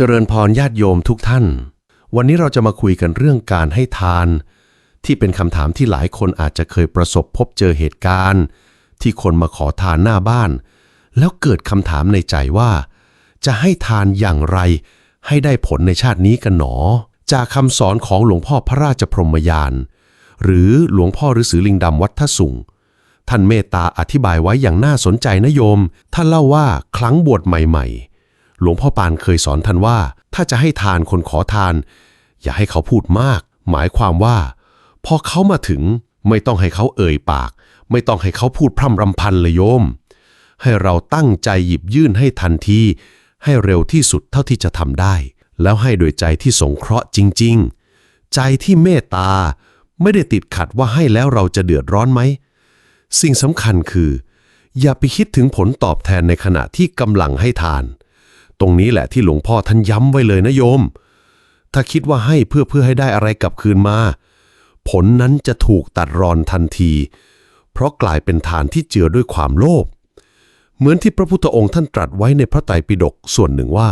เจริญพรญาติโยมทุกท่าน วันนี้เราจะมาคุยกันเรื่องการให้ทาน ที่เป็นคำถามที่หลายคนอาจจะเคยประสบพบเจอเหตุการณ์ ที่คนมาขอทานหน้าบ้าน แล้วเกิดคำถามในใจว่า จะให้ทานอย่างไร ให้ได้ผลในชาตินี้กันหนอ จากคำสอนของหลวงพ่อพระราชพรหมยาน หรือหลวงพ่อฤาษีลิงดำวัดทสุงท่านเมตตาอธิบายไว้อย่างน่าสนใจนะโยม ท่านเล่าว่าครั้งบวชใหม่ๆ หลวงพ่อปานเคยสอนท่านว่า ถ้าจะให้ทานคนขอทาน อย่าให้เขาพูดมาก หมายความว่า พอเขามาถึงไม่ต้องให้เขาเอ่ยปาก ไม่ต้องให้เขาพูดพร่ำรำพันเลยโยม ให้เราตั้งใจหยิบยื่นให้ทันที ให้เร็วที่สุดเท่าที่จะทำได้ แล้วให้โดยใจที่สงเคราะห์จริง ๆ ใจที่เมตตา ไม่ได้ติดขัดว่าให้แล้วเราจะเดือดร้อนไหม สิ่งสำคัญคือ อย่าไปคิดถึงผลตอบแทนในขณะที่กำลังให้ทาน ตรงนี้แหละที่หลวงพ่อท่านย้ำไว้เลยนะโยม ถ้าคิดว่าให้เพื่อเพื่อให้ได้อะไรกลับคืนมา ผลนั้นจะถูกตัดรอนทันที เพราะกลายเป็นทานที่เจือด้วยความโลภ เหมือนที่พระพุทธองค์ท่านตรัสไว้ในพระไตรปิฎกส่วนหนึ่งว่า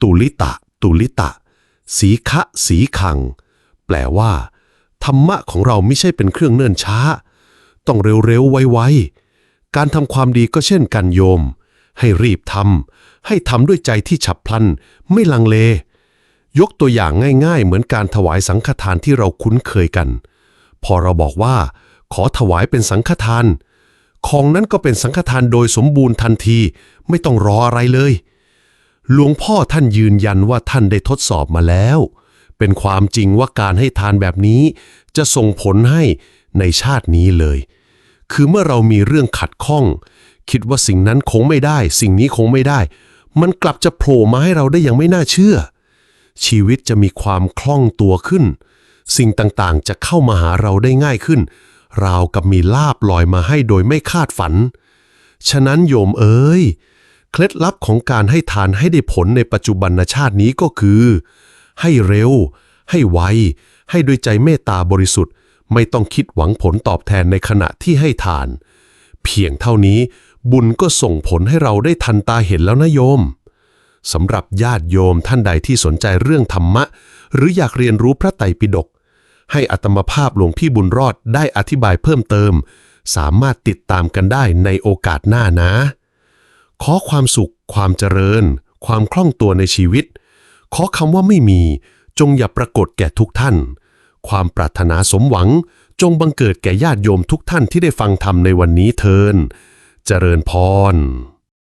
ตุลิตะ ตุลิตะ สีคะสีคัง แปลว่า ธรรมะของเราไม่ใช่เป็นเครื่องเนิ่นช้า ต้องเร็วๆไวๆการทำความดีก็เช่นกันโยม ให้รีบทำให้ทำด้วยใจที่ฉับพลัน ไม่ลังเล ยกตัวอย่างง่าย ๆ เหมือนการถวายสังฆทานที่เราคุ้นเคยกัน พอเราบอกว่า ขอถวายเป็นสังฆทาน ของนั้นก็เป็นสังฆทานโดยสมบูรณ์ทันที ไม่ต้องรออะไรเลย หลวงพ่อท่านยืนยันว่าท่านได้ทดสอบมาแล้ว เป็นความจริงว่าการให้ทานแบบนี้ จะส่งผลให้ในชาตินี้เลย คือเมื่อเรามีเรื่องขัดข้อง คิดว่าสิ่งนั้นคงไม่ได้ สิ่งนี้คงไม่ได้ มันกลับจะโผล่มาให้เราได้อย่างไม่น่าเชื่อ ชีวิตจะมีความคล่องตัวขึ้น สิ่งต่างๆ จะเข้ามาหาเราได้ง่ายขึ้น ราวกับมีลาบลอยมาให้โดยไม่คาดฝัน ฉะนั้นโยมเอ๋ยเคล็ดลับของการให้ทานให้ได้ผลในปัจจุบันชาตินี้ก็คือ ให้เร็ว ให้ไว ให้ด้วยใจเมตตาบริสุทธิ์ ไม่ต้องคิดหวังผลตอบแทนในขณะที่ให้ทาน เพียงเท่านี้ บุญก็ส่งผลให้เราได้ทันตาเห็นแล้วนะโยมสำหรับญาติโยมท่านใดที่สนใจเรื่องธรรมะ หรืออยากเรียนรู้พระไตรปิฎกให้อัตมภาพหลวงพี่บุญรอดได้อธิบายเพิ่มเติม สามารถติดตามกันได้ในโอกาสหน้านะ ขอความสุข ความเจริญ ความคล่องตัวในชีวิต ขอคำว่าไม่มี จงอย่าปรากฏแก่ทุกท่าน ความปรารถนาสมหวัง จงบังเกิดแก่ญาติโยมทุกท่านที่ได้ฟังธรรมในวันนี้เทิน เจริญพร